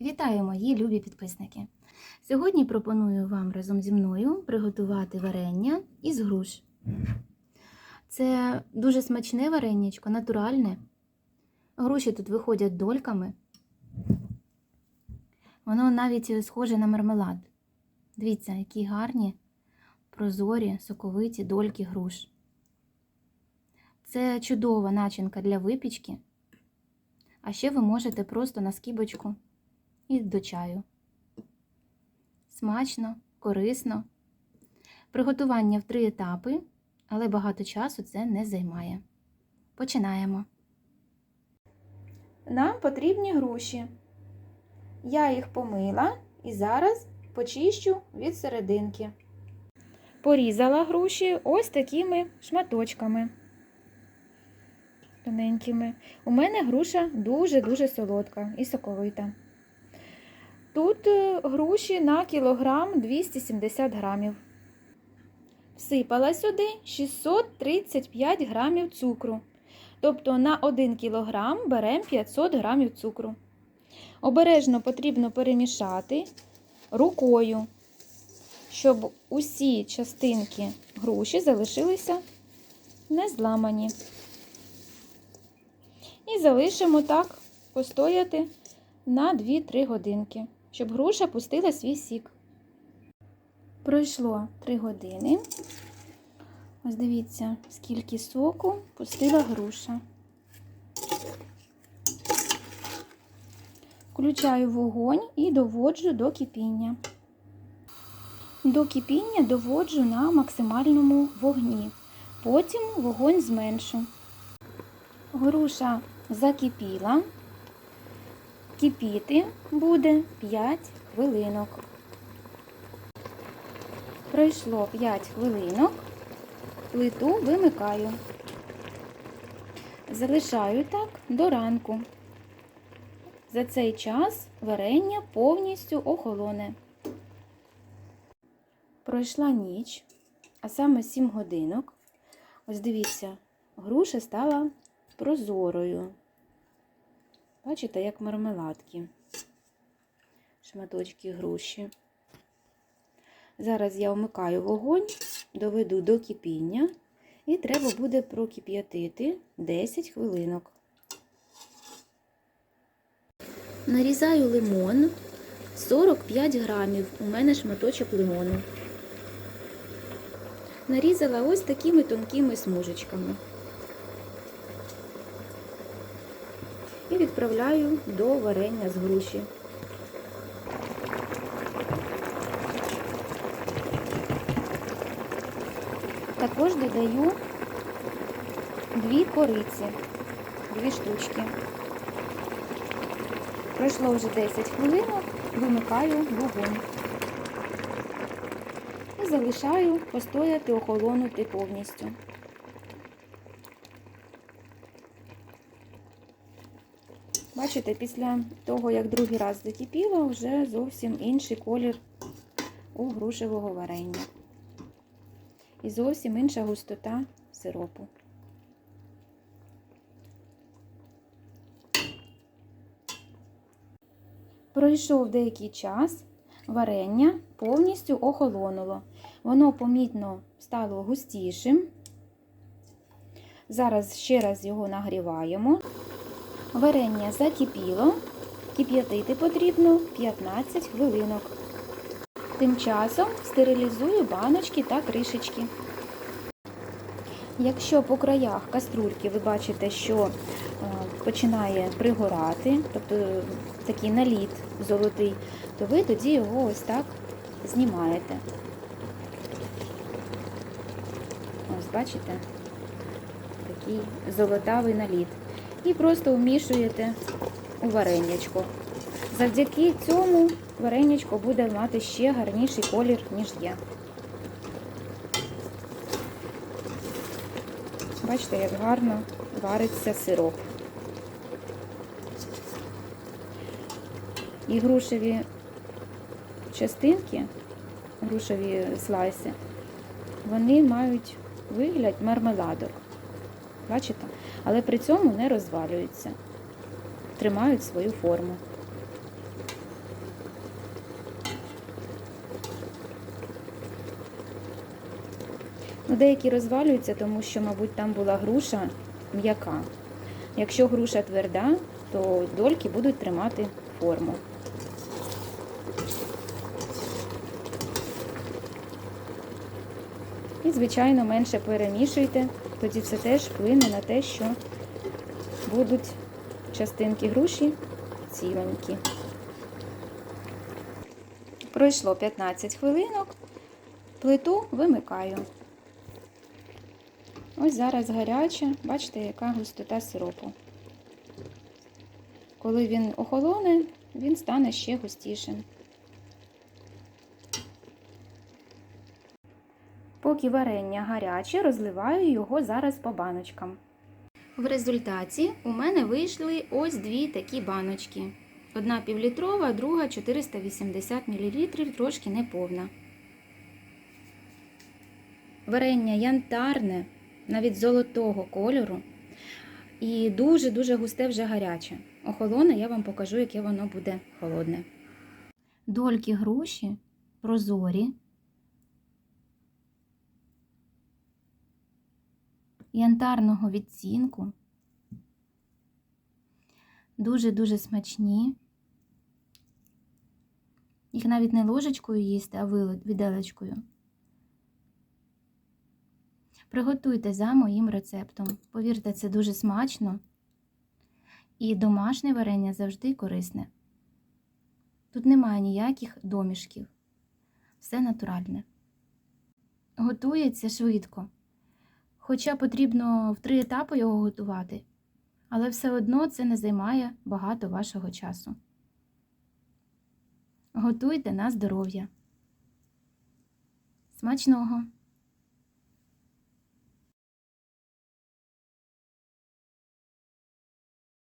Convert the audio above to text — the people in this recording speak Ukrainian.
Вітаю мої любі підписники! Сьогодні пропоную вам разом зі мною приготувати варення із груш. Це дуже смачне вареннячко, натуральне. Груші тут виходять дольками. Воно навіть схоже на мармелад. Дивіться, які гарні, прозорі, соковиті дольки груш. Це чудова начинка для випічки. А ще ви можете просто на скибочку і до чаю. Смачно, корисно. Приготування в три етапи, але багато часу це не займає. Починаємо. Нам потрібні груші. Я їх помила і зараз почищу від серединки. Порізала груші ось такими шматочками. Тоненькими. У мене груша дуже-дуже солодка і соковита. Тут е, груші на кілограм 270 грамів. Всипала сюди 635 грамів цукру. Тобто на 1 кілограм беремо 500 грамів цукру. Обережно потрібно перемішати рукою, щоб усі частинки груші залишилися не зламані. І залишимо так постояти на 2-3 годинки, щоб груша пустила свій сік. Пройшло 3 години. Ось дивіться, скільки соку пустила груша. Включаю вогонь і доводжу до кипіння. До кипіння доводжу на максимальному вогні. Потім вогонь зменшу. Груша закипіла. Кипіти буде 5 хвилинок. Пройшло 5 хвилинок, плиту вимикаю. Залишаю так до ранку. За цей час варення повністю охолоне. Пройшла ніч, а саме 7 годинок. Ось дивіться, груша стала прозорою. Бачите, як мармеладки, шматочки груші. Зараз я вмикаю вогонь, доведу до кипіння і треба буде прокип'ятити 10 хвилинок. Нарізаю лимон 45 грамів. У мене шматочок лимону. Нарізала ось такими тонкими смужечками. І відправляю до варення з груші. Також додаю дві кориці, дві штучки. Пройшло вже 10 хвилинок, вимикаю вогонь. І залишаю постояти, охолонути повністю. Бачите, після того, як другий раз закипіло, вже зовсім інший колір у грушевого варення. І зовсім інша густота сиропу. Пройшов деякий час, варення повністю охолонуло. Воно помітно стало густішим. Зараз ще раз його нагріваємо. Варення закипіло, кип'ятити потрібно 15 хвилинок. Тим часом стерилізую баночки та кришечки. Якщо по краях каструльки ви бачите, що починає пригорати, тобто такий наліт золотий, то ви тоді його ось так знімаєте. Ось бачите? Такий золотавий наліт. І просто вмішуєте у варенячко. Завдяки цьому варенячко буде мати ще гарніший колір, ніж є. Бачите, як гарно вариться сироп. І грушеві частинки, грушеві слайси, вони мають вигляд мармеладок. Бачите? але при цьому не розвалюються, тримають свою форму. Ну, Деякі розвалюються, тому що, мабуть, там була груша м'яка. Якщо груша тверда, то дольки будуть тримати форму. І, звичайно, менше перемішуйте тоді це теж вплине на те, що будуть частинки груші ціленькі. Пройшло 15 хвилинок, плиту вимикаю. Ось зараз гаряча, бачите, яка густота сиропу. Коли він охолоне, він стане ще густішим. Поки варення гаряче, розливаю його зараз по баночкам. В результаті у мене вийшли ось дві такі баночки. Одна півлітрова, друга 480 мл, трошки неповна. Варення янтарне, навіть золотого кольору. І дуже-дуже густе вже гаряче. Охолоне, я вам покажу, яке воно буде холодне. Дольки груші прозорі. Янтарного відцінку. Дуже-дуже смачні. Їх навіть не ложечкою їсти, а виделечкою. Приготуйте за моїм рецептом. Повірте, це дуже смачно. І домашнє варення завжди корисне. Тут немає ніяких домішків. Все натуральне. Готується швидко. Хоча потрібно в три етапи його готувати, але все одно це не займає багато вашого часу. Готуйте на здоров'я. Смачного!